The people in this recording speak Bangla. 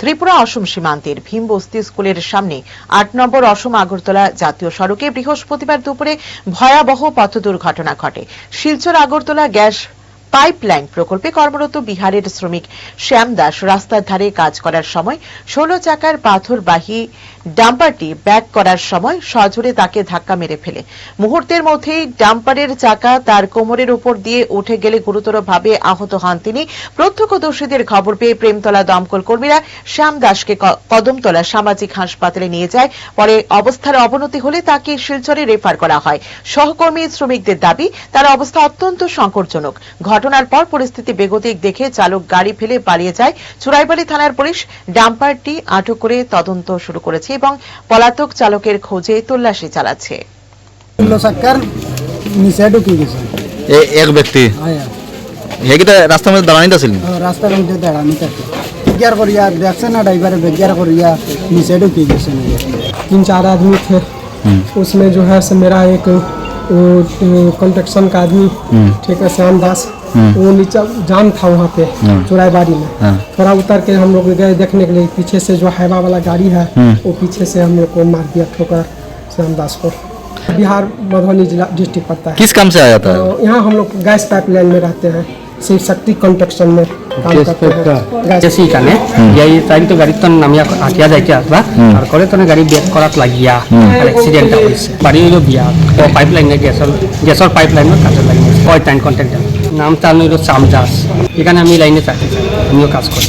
ত্রিপুরা অসম সীমান্তের ভীম বস্তি স্কুলের সামনে আট নম্বর অসম আগরতলা জাতীয় সড়কে বৃহস্পতিবার দুপুরে ভয়াবহ পথ দুর্ঘটনা ঘটে। শিলচর আগরতলা গ্যাস পাইপলাইন প্রকল্পে কর্মরত বিহারের শ্রমিক শ্যাম দাস রাস্তার ধারে কাজ করার সময় ষোলো চাকার পাথরবাহী ডাম্পারটি ব্যাক করার সময় সজোরে তাকে ধাক্কা মেরে ফেলে। মুহূর্তের মধ্যেই ডাম্পারের চাকা তার কোমরের উপর দিয়ে উঠে গেলে গুরুতরভাবে আহত হন তিনি। প্রত্যক্ষদর্শীদের খবর পেয়ে প্রেমতলা দমকল কর্মীরা শ্যাম দাসকে কদমতলা সামাজিক হাসপাতালে নিয়ে যায়। পরে অবস্থার অবনতি হলে তাকে শিলচরে রেফার করা হয়। সহকর্মী শ্রমিকদের দাবি, তার অবস্থা অত্যন্ত সংকটজনক। ঘটনার পর পরিস্থিতি বেগতিক দেখে চালক গাড়ি ফেলে পালিয়ে যায়। চুরাইবাড়ি থানার পুলিশ ডাম্পারটি আটক করে তদন্ত শুরু করেছে। এবং পলাতক চালকের খোঁজে তল্লাশি চালাচ্ছে ষোলো চাক্কার নিচে ঢুকি গেছে এ- এক ব্যক্তি আয়া হেগিটা রাস্তার মধ্যে দাঁড়ানিত আছিল ও রাস্তার মধ্যে দাঁড়ানি থাকে বেগিয়ার করিয়া দেখছে না ড্রাইভারে বেগিয়ার করিয়া নিচে ঢুকি গেছে নাকি तीन चार आदमी थे उसमें जो है से मेरा एक कंस्ट्रक्शन का आदमी ठीक है श्याम दास वो नीचे जाम था वहाँ पे चौराईबाड़ी में हाँ। थोड़ा उतर के हम लोग गए देखने के लिए पीछे से जो हाईवा वाला गाड़ी है वो पीछे से हम लोग को मार दिया ठोकर श्याम दास को बिहार मधुबनी जिला डिस्ट्रिक्ट पड़ता है किस काम से आया था तो यहाँ हम लोग गैस पाइपलाइन में रहते हैं शिव शक्ति कंस्ट्रक्शन में काम करते हैं गैस যেছি কানে এই টাইম তো গাড়ি তো নামিয়া আটিয়া যাইতে আসবা আর করে তো গাড়ি ব্রেক করাত লাগিয়া আর এক্সিডেন্টটা হয়েছে বাড়ি হইল বিয়া ও পাইপ লাইনে গ্যাসর গ্যাসর পাইপ লাইনের কাজে লাগিয়েছে ওই টাইম কন্ট্রাক্টার নামটা আমি হলো চামদাস এখানে আমি লাইনে চাকরি করি। আমিও কাজ করি